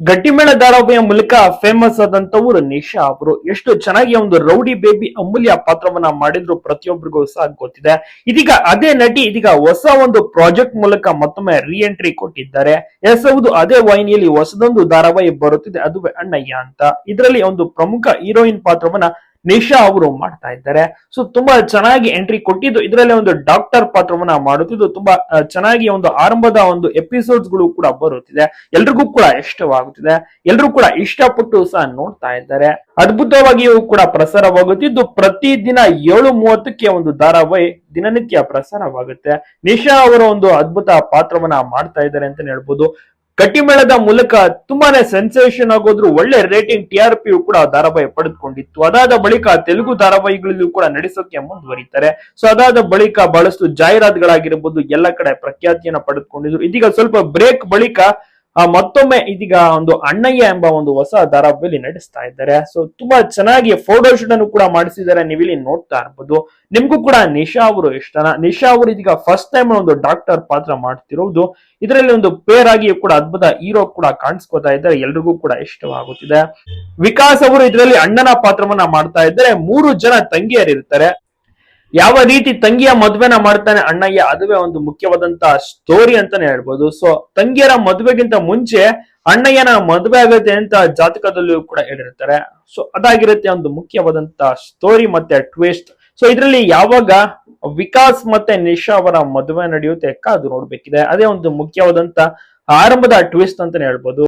ಗಟ್ಟಿಮೇಳ ಧಾರಾವಾಹಿಯ ಮೂಲಕ ಫೇಮಸ್ ಆದಂತವರು ನಿಶಾ ಅವರು. ಎಷ್ಟು ಚೆನ್ನಾಗಿ ಒಂದು ರೌಡಿ ಬೇಬಿ ಅಮೂಲ್ಯ ಪಾತ್ರವನ್ನ ಮಾಡಿದ್ರು ಪ್ರತಿಯೊಬ್ಬರಿಗೂ ಸಹ ಗೊತ್ತಿದೆ. ಇದೀಗ ಅದೇ ನಟಿ ಇದೀಗ ಹೊಸ ಒಂದು ಪ್ರಾಜೆಕ್ಟ್ ಮೂಲಕ ಮತ್ತೊಮ್ಮೆ ರೀ ಎಂಟ್ರಿ ಕೊಟ್ಟಿದ್ದಾರೆ. ಎಸ್ ಹೌದು ಅದೇ ವಾಹಿನಿಯಲ್ಲಿ ಹೊಸದೊಂದು ಧಾರಾವಾಹಿ ಬರುತ್ತಿದೆ, ಅದುವೇ ಅಣ್ಣಯ್ಯ ಅಂತ. ಇದರಲ್ಲಿ ಒಂದು ಪ್ರಮುಖ ಹೀರೋಯಿನ್ ಪಾತ್ರವನ್ನ ನಿಶಾ ಅವರು ಮಾಡ್ತಾ ಇದ್ದಾರೆ. ಸೊ ತುಂಬಾ ಚೆನ್ನಾಗಿ ಎಂಟ್ರಿ ಕೊಟ್ಟಿದ್ದು. ಇದರಲ್ಲಿ ಒಂದು ಡಾಕ್ಟರ್ ಪಾತ್ರವನ್ನ ಮಾಡುತ್ತಿದ್ದು. ತುಂಬಾ ಚೆನ್ನಾಗಿ ಒಂದು ಆರಂಭದ ಒಂದು ಎಪಿಸೋಡ್ಸ್ಗಳು ಕೂಡ ಬರುತ್ತಿದೆ. ಎಲ್ರಿಗೂ ಕೂಡ ಇಷ್ಟವಾಗುತ್ತಿದೆ. ಎಲ್ರು ಕೂಡ ಇಷ್ಟಪಟ್ಟು ಸಹ ನೋಡ್ತಾ ಇದ್ದಾರೆ. ಅದ್ಭುತವಾಗಿಯೂ ಕೂಡ ಪ್ರಸಾರವಾಗುತ್ತಿದ್ದು. ಪ್ರತಿದಿನ ಏಳು ಮೂವತ್ತಕ್ಕೆ ಒಂದು ಧಾರಾವಾಹಿ ದಿನನಿತ್ಯ ಪ್ರಸಾರವಾಗುತ್ತೆ. ನಿಶಾ ಅವರ ಒಂದು ಅದ್ಭುತ ಪಾತ್ರವನ್ನ ಮಾಡ್ತಾ ಇದ್ದಾರೆ ಅಂತ ಹೇಳ್ಬೋದು. ಗಟ್ಟಿಮೇಳದ ಮೂಲಕ ತುಂಬಾನೇ ಸೆನ್ಸೇಷನ್ ಆಗೋದ್ರು ಒಳ್ಳೆ ರೇಟಿಂಗ್ ಟಿ ಆರ್ ಪಿ ಕೂಡ ಧಾರಾವಾಹಿ ಪಡೆದುಕೊಂಡಿತ್ತು. ಅದಾದ ಬಳಿಕ ತೆಲುಗು ಧಾರಾವಾಹಿಗಳಲ್ಲೂ ಕೂಡ ನಡೆಸೋಕೆ ಮುಂದುವರಿತಾರೆ. ಸೊ ಅದಾದ ಬಳಿಕ ಬಹಳಷ್ಟು ಜಾಹೀರಾತುಗಳಾಗಿರ್ಬೋದು, ಎಲ್ಲ ಕಡೆ ಪ್ರಖ್ಯಾತಿಯನ್ನು ಪಡೆದುಕೊಂಡಿದ್ರು. ಇದೀಗ ಸ್ವಲ್ಪ ಬ್ರೇಕ್ ಬಳಿಕ ಮತ್ತೊಮ್ಮೆ ಇದೀಗ ಒಂದು ಅಣ್ಣಯ್ಯ ಎಂಬ ಒಂದು ಹೊಸ ಧಾರಾವಾಹಿಯಲ್ಲಿ ನಡೆಸ್ತಾ ಇದ್ದಾರೆ. ಸೊ ತುಂಬಾ ಚೆನ್ನಾಗಿ ಫೋಟೋ ಶೂಟ್ ಅನ್ನು ಕೂಡ ಮಾಡಿಸಿದ್ದಾರೆ. ನೀವಿಲ್ಲಿ ನೋಡ್ತಾ ಇರ್ಬೋದು. ನಿಮ್ಗೂ ಕೂಡ ನಿಶಾ ಅವರು ಇಷ್ಟನ? ನಿಶಾ ಅವರು ಇದೀಗ ಫಸ್ಟ್ ಟೈಮ್ ಒಂದು ಡಾಕ್ಟರ್ ಪಾತ್ರ ಮಾಡ್ತಿರೋದು. ಇದರಲ್ಲಿ ಒಂದು ಪೇರ್ ಆಗಿ ಕೂಡ ಅದ್ಭುತ ಹೀರೋ ಕೂಡ ಕಾಣಿಸ್ಕೋತಾ ಇದ್ದಾರೆ. ಎಲ್ರಿಗೂ ಕೂಡ ಇಷ್ಟವಾಗುತ್ತಿದೆ. ವಿಕಾಸ್ ಅವರು ಇದರಲ್ಲಿ ಅಣ್ಣನ ಪಾತ್ರವನ್ನ ಮಾಡ್ತಾ ಇದ್ದಾರೆ. ಮೂರು ಜನ ತಂಗಿಯರಿರ್ತಾರೆ. ಯಾವ ರೀತಿ ತಂಗಿಯ ಮದುವೆನ ಮಾಡ್ತಾನೆ ಅಣ್ಣಯ್ಯ, ಅದುವೇ ಒಂದು ಮುಖ್ಯವಾದಂತ ಸ್ಟೋರಿ ಅಂತಾನೆ ಹೇಳ್ಬೋದು. ಸೊ ತಂಗಿಯರ ಮದುವೆಗಿಂತ ಮುಂಚೆ ಅಣ್ಣಯ್ಯನ ಮದುವೆ ಆಗುತ್ತೆ ಅಂತ ಜಾತಕದಲ್ಲೂ ಕೂಡ ಹೇಳಿರ್ತಾರೆ. ಸೊ ಅದಾಗಿರುತ್ತೆ ಒಂದು ಮುಖ್ಯವಾದಂತ ಸ್ಟೋರಿ ಮತ್ತೆ ಟ್ವಿಸ್ಟ್ ಸೊ ಇದರಲ್ಲಿ ಯಾವಾಗ ವಿಕಾಸ್ ಮತ್ತೆ ನಿಶಾ ಅವರ ಮದುವೆ ನಡೆಯುತ್ತೆ ಕಾದು ನೋಡ್ಬೇಕಿದೆ. ಅದೇ ಒಂದು ಮುಖ್ಯವಾದಂತ ಆರಂಭದ ಟ್ವಿಸ್ಟ್ ಅಂತಾನೆ ಹೇಳ್ಬೋದು.